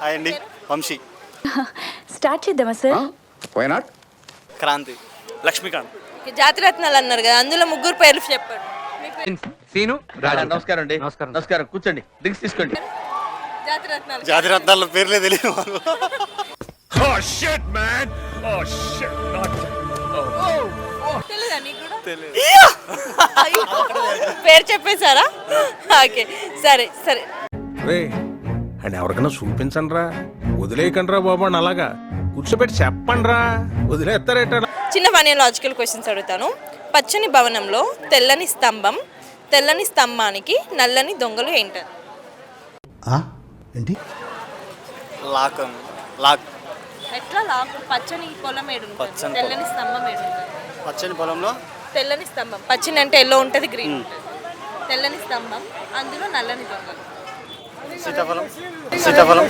Hi అండి. Vamsi. Start చేద్దామా sir? Why not Kranthi. Laxmikanth. Jathiratnalu అన్నారు కదా అందులో ముగ్గురు పేర్లు చెప్పండి. మీ పేరు సీను రాజా. నమస్కారం అండి. నమస్కారం. నమస్కారం. కూర్చోండి. డ్రింక్స్ తీసుకోండి. జాతిరత్నాలు జాతిరత్నాల పేర్లే తెలియదు మాకు. తెలీదా నీకు కూడా? అయ్యో. పేరు చెప్పేశారా? ఓకే సరే సరే. రే అండ్ ఎవరికైనా చూపించండి రా వదిలేయకండి రా బాబు అని అలాగా. కూర్చోబెట్టి చెప్పండి రా వదిలేస్తారేట చిన్న ఫనీ లాజికల్ క్వశ్చన్స్ అడుగుతాను. పచ్చని భవనంలో తెల్లని స్తంభం తెల్లని స్తంభానికి నల్లని దొంగలు ఏంటారు ఏంటి? లాక్. లాక్. ఎట్లా లాకు? పచ్చని పొలం ఏడు పచ్చని తెల్లని స్తంభం ఏడు పచ్చని పొలంలో? తెల్లని స్తంభం. పచ్చని అంటే ఎల్లో ఉంటుంది గ్రీన్ తెల్లని స్తంభం అందులో నల్లని దొంగలు. సీతాఫలం. సీతాఫలం.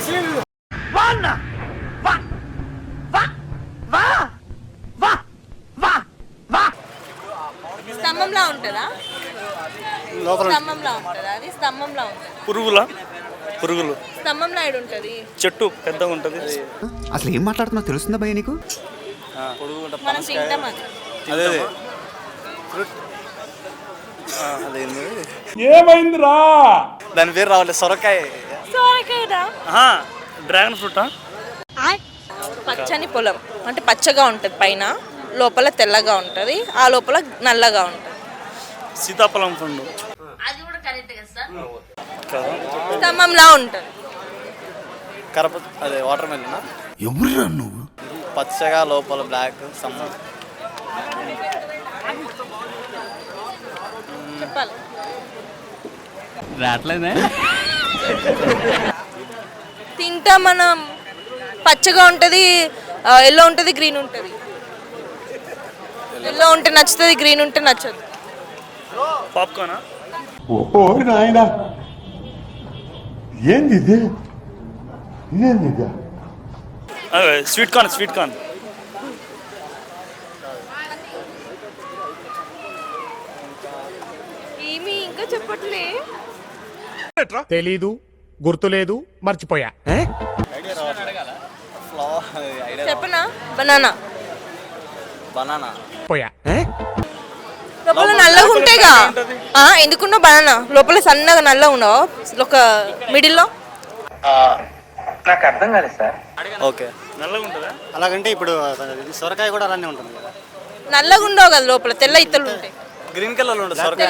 స్తంభంలా ఉంటుందా? లోపల. స్తంభంలా ఉంటుందా? అది స్తంభంలా ఉంటుంది? పురుగుల? పురుగులు. స్తంభంలో ఏడు ఉంటుంది? చెట్టు పెద్దగా ఉంటుంది. అసలు ఏం మాట్లాడుతున్నా తెలుస్తుందా భయ్య నీకు? పొడుగు మనం తింటాం అది అదే. ఫ్రూట్ ఏమైందిరా? దాని పేరు రావాలి సొరకాయ. సోరకాయరా డ్రాగన్ ఫ్రూటా? పచ్చని పొలం అంటే పచ్చగా ఉంటుంది పైన లోపల తెల్లగా ఉంటుంది ఆ లోపల నల్లగా ఉంటుంది. సీతాఫలం పండు. స్తంభంలా ఉంటుంది. కరప అదే వాటర్ మెలన్ ఎవరురా నువ్వు? పచ్చగా లోపల బ్లాక్ సమ్మ. చెప్పాలి. తింటా మనం. పచ్చగా ఉంటుంది ఎల్లో ఉంటుంది గ్రీన్ ఉంటుంది. ఎల్లో ఉంటే నచ్చుతుంది గ్రీన్ ఉంటే నచ్చదు. పాప్కార్నా? ఓ నాయన. ఏంది ఇది? ఇదేంది స్వీట్ కార్న్ స్వీట్ కార్న్. తెలీదు గుర్తులేదు మర్చిపోయా. చెప్పనా? బనానా. బనానా. పోయా. లోపల నల్లగా ఉంటాయిగా ఆ, ఎందుకున్నావు బనానా? లోపల సన్నగా నల్లగా ఉండవు ఒక మిడిల్లో? ఓకే. నల్లగా ఉంటుందా? అలాగంటే ఇప్పుడు సొరకాయ కూడా అలానే ఉంటుంది కదా. నల్లగా ఉండవు కదా లోపల తెల్ల ఇత్తలు ఉంటాయి. గ్రీన్ కలర్ సొరకాయ.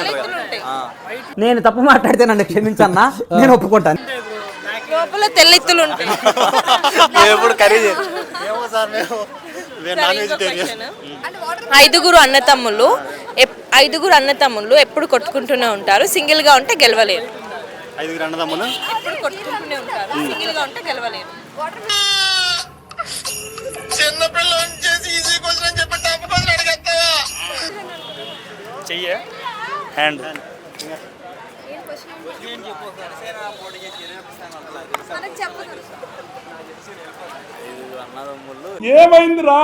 నేను తప్పు మాట్లాడితే నన్ను క్షమించన్నా. నేను ఒప్పుకుంటాను. లోపల తెల్ల ఇత్తలు ఉంటాయి. మేము ఎప్పుడు కర్రీ చేయం. ఏమో సార్ మేము మేము సరే, నాన్ ఇంకో వెజిటేరియన్. question. ఐదుగురు అన్నతమ్ముళ్ళు ఎప్- ఐదుగురు అన్నతమ్ముళ్ళు ఎప్పుడు కొట్టుకుంటూనే ఉంటారు సింగిల్గా ఉంటే గెలవలేరు. ఐదుగురు అన్నదమ్ములు? ఎప్పుడు కొట్టుకుంటూనే ఉంటారు సింగిల్గా ఉంటే గెలవలేరు. చెయ్యే హ్యాండ్ ఏమైందిరా?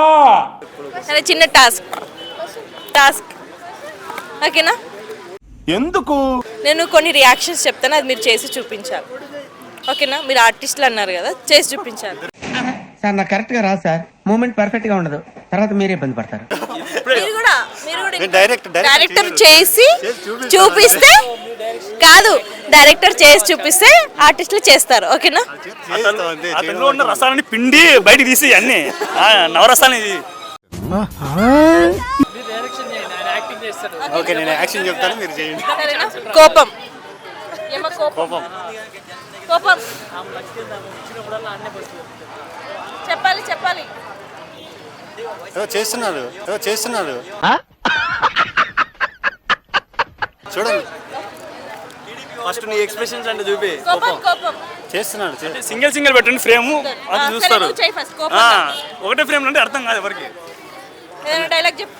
చిన్న టాస్క్. టాస్క్. ఓకేనా? ఎందుకు? నేను కొన్ని రియాక్షన్స్ చెప్తాను అది మీరు చేసి చూపించాలి. ఓకేనా? మీరు ఆర్టిస్టులు అన్నారు కదా చేసి చూపించాలి. సార్ నాకు కరెక్ట్గా రాదు సార్. మూమెంట్ పర్ఫెక్ట్గా ఉండదు. తర్వాత మీరే ఇబ్బంది పడతారు. డైరెక్టర్ చేసి. చూపిస్తే కాదు డైరెక్టర్ చేసి చూపిస్తే ఆర్టిస్టులు చేస్తారు ఓకేనా? ఉన్న రసాలని పిండి బయటికి తీసి అన్ని నవరసాలు ఇది. ఓకే నేను యాక్షన్ చెప్తాను మీరు చేయండి. సరేనా? కోపం. చెప్పాలి చెప్పాలి. ఏదో చేస్తున్నారు ఏదో చేస్తున్నారు చూడండి. ఫస్ట్ నీ ఎక్స్ప్రెషన్స్ అంటే చూపి. కోపం కోపం. చేస్తున్నాడు సింగిల్ సింగిల్ పెట్టండి ఫ్రేమ్ అది చూస్తారు. ఒకటే ఫ్రేమ్ అంటే అర్థం కాదు ఎవరికి. డైలాగ్ చెప్పు.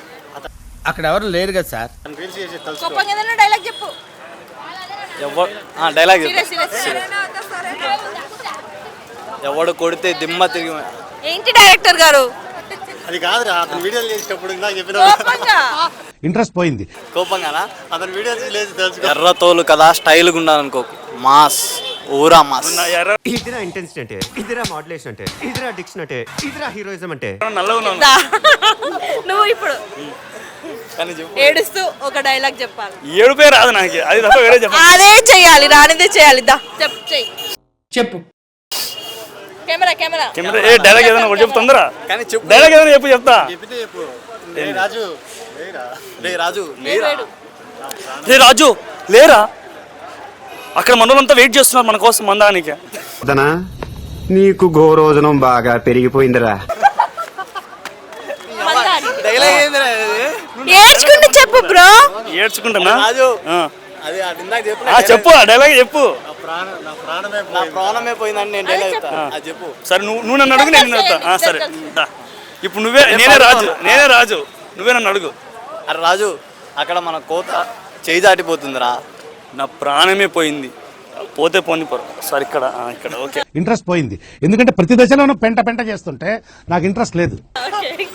అక్కడ ఎవరు లేరు కదా సార్? తను రీల్స్ చేసి తెలుసుకో కోపం ఏదైనా డైలాగ్ చెప్పు. ఎవడు డైలాగ్ ఎవడు కొడితే దిమ్మ తిరిగి ఏంటి డైరెక్టర్ గారు? అది కాదురా అతను వీడియోలు చేసేటప్పుడు ఇందాక చెప్పిన కోపంగా. ఇంట్రెస్ట్ పోయింది. కోపంగానా? అతను వీడియోలు లేచి తెలుసుకో. ఎర్ర తోలు కదా స్టైల్గా ఉన్నాను అనుకో మాస్ ఊరా మాస్. నా ఎర్ర. ఇదిరా ఇంటెన్సిటీ అంటే ఇదిరా మాడ్యులేషన్ అంటే ఇదిరా డిక్షన్ అంటే ఇదిరా హీరోయిజం అంటే. నువ్వు ఇప్పుడు ఏడుస్తూ ఒక డైలాగ్ చెప్పాలి. ఏడుపే రాదు నాకు. అది తప్ప వేరే చెప్ప అదే చేయాలి రానిదే చేయాలి. దా చెప్ చెయ్యి. చెప్పు. Camera camera. కెమెరా ఏ డైలాగ్ ఏదైనా ఒకటి చెప్పు తొందర కానీ చెప్పు. డైలాగ్ ఏదైనా చెప్పు చెప్తా. చెప్పితే చెప్పు. రాజు. రాజు లేరా? రాజు అక్కడ మనోళ్ళంతా వెయిట్ చేస్తున్నారు మన కోసం మందానికి దనా నీకు గోరోజనం బాగా పెరిగిపోయిందిరా? ఏడ్చుకుంటూ చెప్పు బ్రో ఏడ్చుకుంటున్నా చెప్పు ఆ, డైలాగ్ చెప్పు. నా ప్రాణం నా ప్రాణమే నా ప్రాణమే పోయిందని నేను డైలాగ్ చెప్పు. సరే నువ్వు నువ్వు నన్ను అడుగు నేను నిన్ను అడుగుతా. ఆ, సరే. ఇప్పుడు నువ్వే నేనే రాజు నేనే రాజు. నువ్వే నన్ను అడుగు. అరే రాజు అక్కడ మన కోత చేయి దాటిపోతుందిరా. నా ప్రాణమే పోయింది. పోతే పోని సార్ ఇక్కడ ఆ, ఇక్కడ ఓకే. ఇంట్రెస్ట్ పోయింది. ఎందుకంటే ప్రతి దశలోనూ పెంట పెంట చేస్తుంటే నాకు ఇంట్రెస్ట్ లేదు.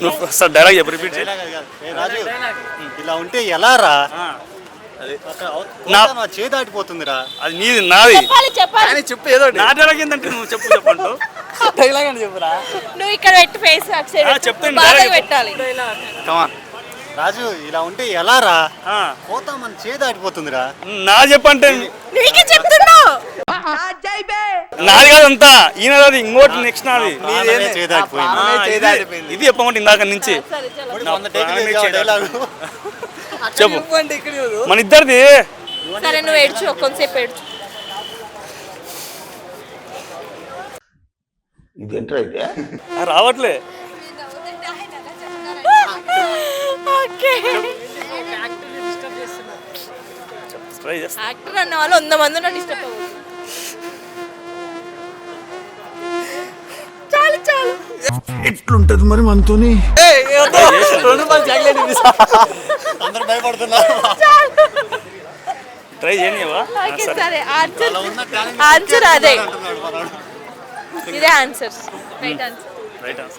నువ్వు సార్ డైలాగ్ చెప్పు రిపీట్ రాజు ఇలా ఉంటే ఎలా రా? ఆ, అది అక్కడ నా- చేయి దాటిపోతుందిరా. అది నీది నాది. చెప్పాలి చెప్పు ఏదో నా డైలాగ్ ఏంటంటే నువ్వు చెప్పు చెప్పంటూ డైలాగ్ అని చెప్పురా. నువ్వు ఇక్కడ పెట్టి ఫేస్ చెప్తాను, బాగా. పెట్టాలి. కమాన్ రాజు ఇలా ఉంటే ఎలా రా? ఆ, కోత మన చేయి దాటిపోతుందిరా. నా చెప్పంటే నీకే చెప్తున్నావు. నాది కాదంతా ఈయన కాదు ఇంకోటి నెక్స్ట్ నాది. ఇది- చెప్పమంటే ఇందాక నుంచి. చెప్పు. మన ఇద్దరిది. సరే నువ్వు ఏడ్చు కొంతసేపు ఏడ్చు. ఆ, రావట్లే. ఓకే. ట్రై చేస్తా. యాక్టర్ అన్న వాళ్ళు వంద మంది ఉన్నా డిస్టర్బ్ అవ్వదు చాలు చాలు. ఎట్లుంటది మరి మనతోని. అందరూ భయపడుతున్నారు. ట్రై చేయనివా సరే. ఆన్సర్ ఆన్సర్ అదే. ఇదే answer right answer right answer